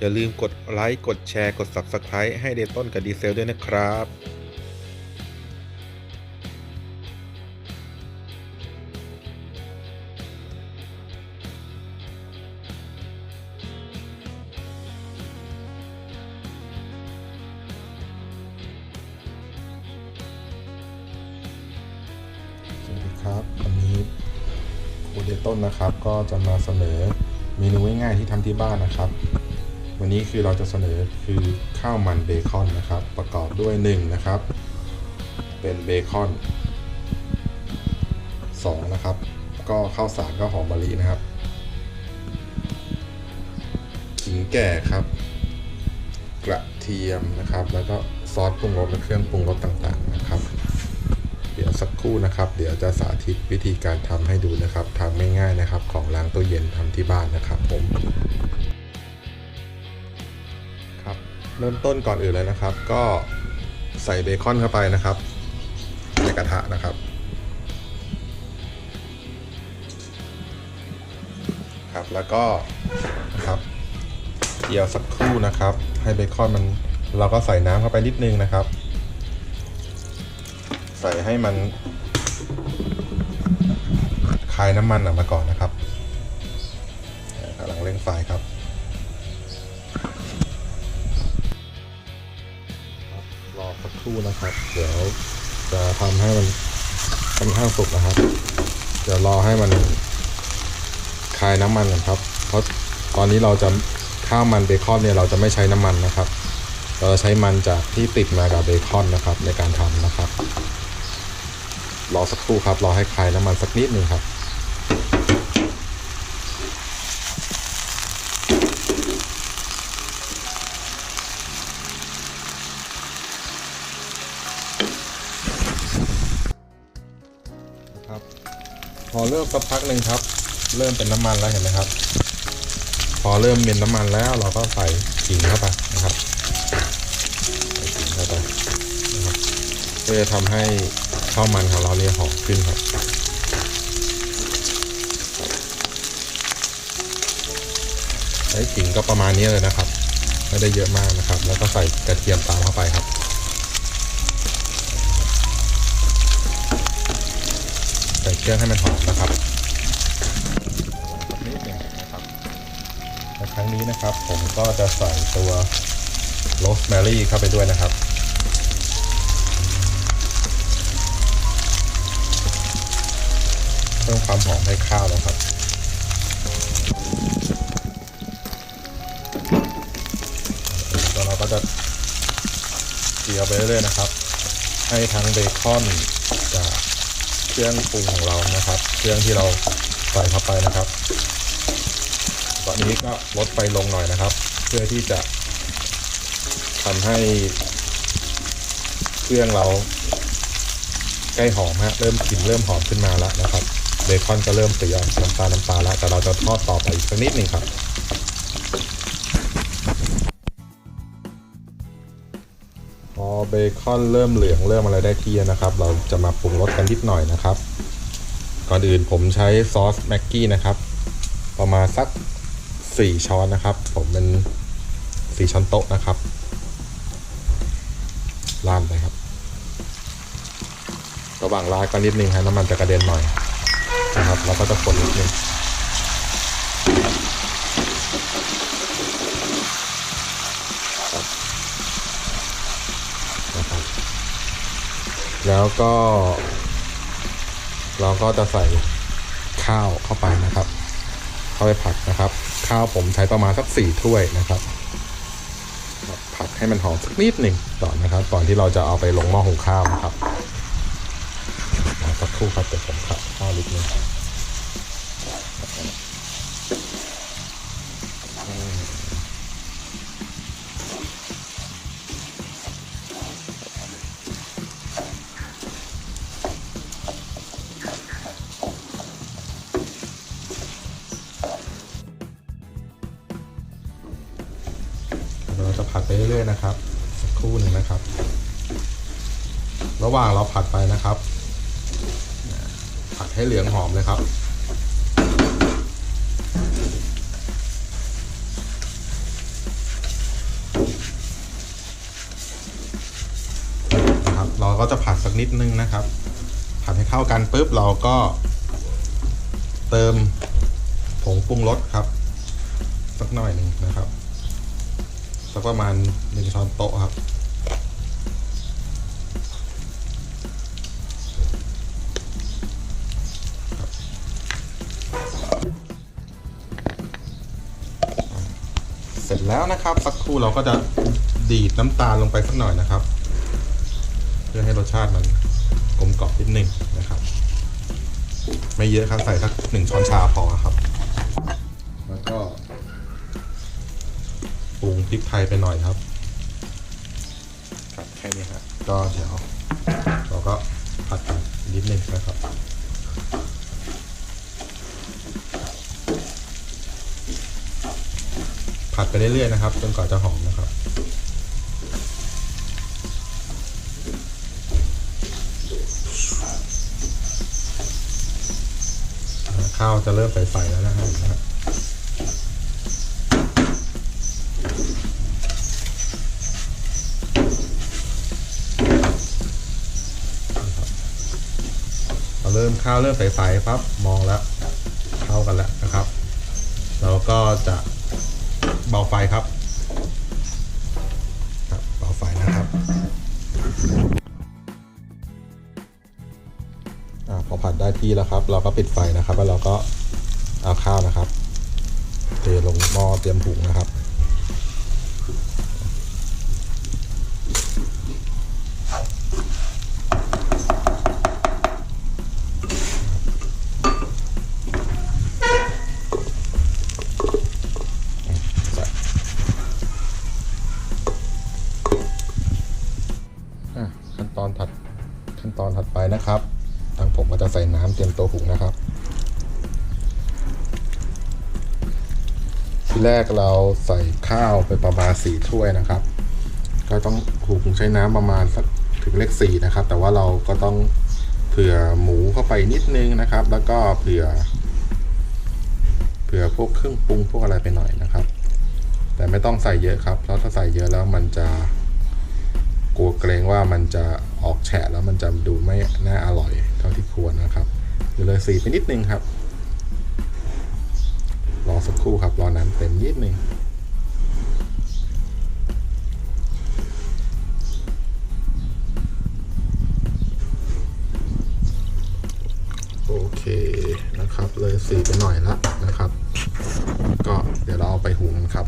อย่าลืมกดไลค์ กดแชร์ กด Subscribe ให้เดต้นกับดีเซลด้วยนะครับสวัสดีครับวันนี้ครูเดต้นนะครับก็จะมาเสนอเมนูง่ายๆที่ทำที่บ้านนะครับ วันนี้คือเราจะเสนอคือข้าวมันเบคอนนะครับ ประกอบด้วย1นะครับ เป็นเบคอน2นะครับ ก็ข้าวสารก็หอมมะลินะครับขิงแก่ครับ กระเทียมนะครับ แล้วก็ซอสปรุงรสและเครื่องปรุงรสต่างๆนะครับ เดี๋ยวสักครู่นะครับ เดี๋ยวจะสาธิตวิธีการทำให้ดูนะครับทำไม่ง่ายนะครับ ของล้างตู้เย็นทำที่บ้านนะครับผม เริ่มต้นก่อนอื่นเลยนะครับ ก็ใส่เบคอนเข้าไปนะครับ ในกระทะนะครับครับแล้วก็นะครับเกี่ยวสักครู่นะครับ ให้เบคอนมันเราก็ใส่น้ำเข้าไปนิดนึงนะครับ ใส่ให้มันคลายน้ำมันออกมาก่อนนะครับกำลังเร่งไฟครับู่นะครับ เดี๋ยวจะทำให้มันค่อนข้างสุกนะครับ เดี๋ยวรอให้มันคายน้ำมันก่อนครับ เพราะตอนนี้เราจะข้าวมันเบคอนเนี่ยเราจะไม่ใช้น้ำมันนะครับ เราจะใช้มันจากที่ติดมากับเบคอนนะครับ ในการทำนะครับ รอสักครู่ครับ รอให้คายน้ำมันสักนิดหนึ่งครับ พอเริ่มสักพักหนึ่งครับ เริ่มเป็นน้ำมันแล้วเห็นไหมครับ พอเริ่มเป็นน้ำมันแล้วเราก็ใส่ขิงเข้าไปนะครับใส่ขิงเข้าไปนะครับเพื่อจะทำให้ข้าวมันของเราเนี่ยหอมขึ้นครับใช้ขิงก็ประมาณนี้เลยนะครับ ไม่ได้เยอะมากนะครับ แล้วก็ใส่กระเทียมตามเข้าไปครับ รื่องให้มันหอมนะครับนิดหนึงนะครับและครั้งนี้นะครับ ผมก็จะใส่ตัวโรสแมรี่เข้าไปด้วยนะครับเพิ่มความหอมให้ข้าวนะครับแล้วเราก็จะเจียวไปเรื่อยๆนะครับ ให้ทั้งเบคอนกับ เครื่องปรุงของเรานะครับ เครื่องที่เราใส่เข้าไปนะครับ ตอนนี้ก็ลดไฟลงหน่อยนะครับ เพื่อที่จะทำให้เครื่องเราใกล้หอมฮะเริ่มกลิ่นเริ่มหอมขึ้นมาแล้วนะครับเบคอนก็เริ่มสีออกน้ำตาลน้ำตาลแล้วแต่เราจะทอดต่อไปอีกสักนิดหนึ่งครับ เบคอนเริ่มเหลืองเริ่มอะไรได้ที่นะครับ เราจะมาปรุงรสกันนิดหน่อยนะครับ ก่อนอื่นผมใช้ซอสแม็กกี้นะครับ ประมาณสัก 4 ช้อนนะครับ ผมเป็น 4 ช้อนโต๊ะนะครับราดไปครับ ระหว่างราดก็นิดนึงฮะน้ำมันจะกระเด็นหน่อยนะครับ เราก็จะคนนิดนึง แล้วก็ เราก็จะใส่ข้าวเข้าไปนะครับ เข้าไปผัดนะครับ ข้าวผมใช้ประมาณสักสี่ถ้วยนะครับ ผัดให้มันหอมสักนิดหนึ่งก่อนนะครับก่อนที่เราจะเอาไปลงหม้อหุงข้าวนะครับสักครู่ครับเดี๋ยวผมขัดข้าวนิดนึง รื่ยนะครับสักครู่หนึ่งนะครับ ระหว่างเราผัดไปนะครับ ผัดให้เหลืองหอมเลยครับนะครับ เราก็จะผัดสักนิดนึงนะครับ ผัดให้เข้ากันปุ๊บเราก็เติมผงปรุงรสครับ สักหน่อยหนึ่งนะครับ สักประมาณหนึ่งช้อนโต๊ะครับ เสร็จแล้วนะครับ สักครู่เราก็จะดีดน้ำตาลลงไปสักหน่อยนะครับ เพื่อให้รสชาติมันกลมกล่อมนิดนึงนะครับ ไม่เยอะครับใส่สักหนึ่งช้อนชาพอครับ พริกไทยไปหน่อยครับ ครับแค่นี้ครับก็เดี๋ยวเราก็ผัดกันนิดนึงนะครับผัดไปเรื่อยๆนะครับจนกว่าจะหอมนะครับข้าวจะเริ่มใสๆแล้วนะฮะนะฮะพอเริ่ม ข้าวเริ่มใสๆปั๊บมองแล้วเข้ากันแล้วนะครับ เราก็จะเบาไฟครับครับเบาไฟนะครับอพอผัดได้ที่แล้วครับ เราก็ปิดไฟนะครับ แล้วเราก็เอาข้าวนะครับเทลงหม้อเตรียมหุงนะครับ หุงนะครับที่แรกเราใส่ข้าวไปประมาณสี่ถ้วยนะครับ ก็ต้องหุงใช้น้ำประมาณสักถึงเลขสี่นะครับ แต่ว่าเราก็ต้องเผื่อหมูเข้าไปนิดนึงนะครับ แล้วก็เผื่อ เผื่อพวกเครื่องปรุงพวกอะไรไปหน่อยนะครับ แต่ไม่ต้องใส่เยอะครับ เพราะถ้าใส่เยอะแล้วมันจะกลัวเกรงว่ามันจะออกแฉะแล้วมันจะดูไม่น่าอร่อยเท่าที่ควรนะครับ เดี๋ยวเลยสีไปนิดนึงครับ รอสักครู่ครับ รอน้ำเต็มนิดนึงโอเคนะครับ เลยสีไปหน่อยละนะครับ ก็เดี๋ยวเราเอาไปหุงกันครับ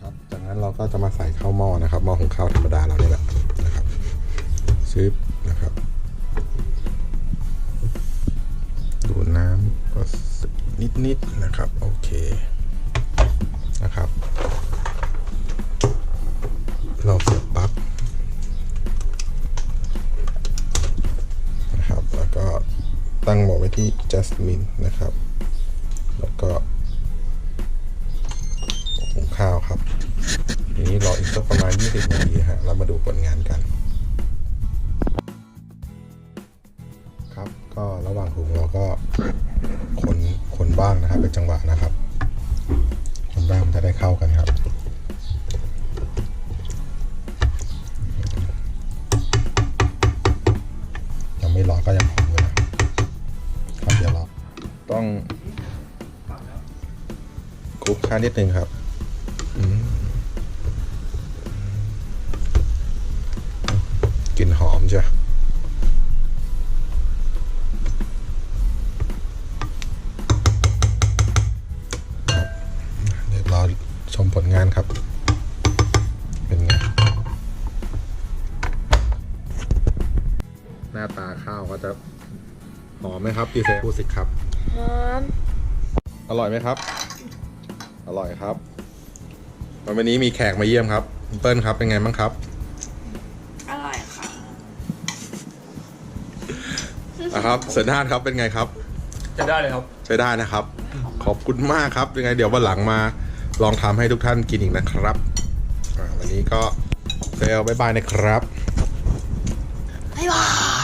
ครับ จากนั้นเราก็จะมาใส่ข้าวหม้อนะครับหม้อหุงข้าวธรรมดาเราเนี่ยแหละนะครับซึบ ตั้งโหมดไว้ที่ Jasmine นะครับ แล้วก็หุงข้าวครับทีนี้รออีกสักประมาณ 20 นาทีฮะเรามาดูผลงานกัน ครับ ก็ระหว่างหุงเราก็คนคนบ้างนะครับเป็นจังหวะนะครับ คนบ้างมันจะได้เข้ากันครับาวนิดนึงครับอืมกลิ่นหอมจ้ะครับเดี๋ยวรอชมผลงานครับเป็นไงหน้าตาข้าวก็จะหอมไหมครับดีเซลพูดสิครับ หอม อร่อยไหมครับ อร่อยครับวันนี้มีแขกมาเยี่ยมครับคุณเติ้ลครับเป็นไงบ้างครับ อร่อยค่ะนะครับเสนทานครับเป็นไงครับ จะได้เลยครับ ใช้ได้นะครับ ขอบคุณมากครับยังไงเดี๋ยววันหลังมาลองทำให้ทุกท่านกินอีกนะครับอ่าวันนี้ก็เซลบายบายนะครับ บ๊ายบาย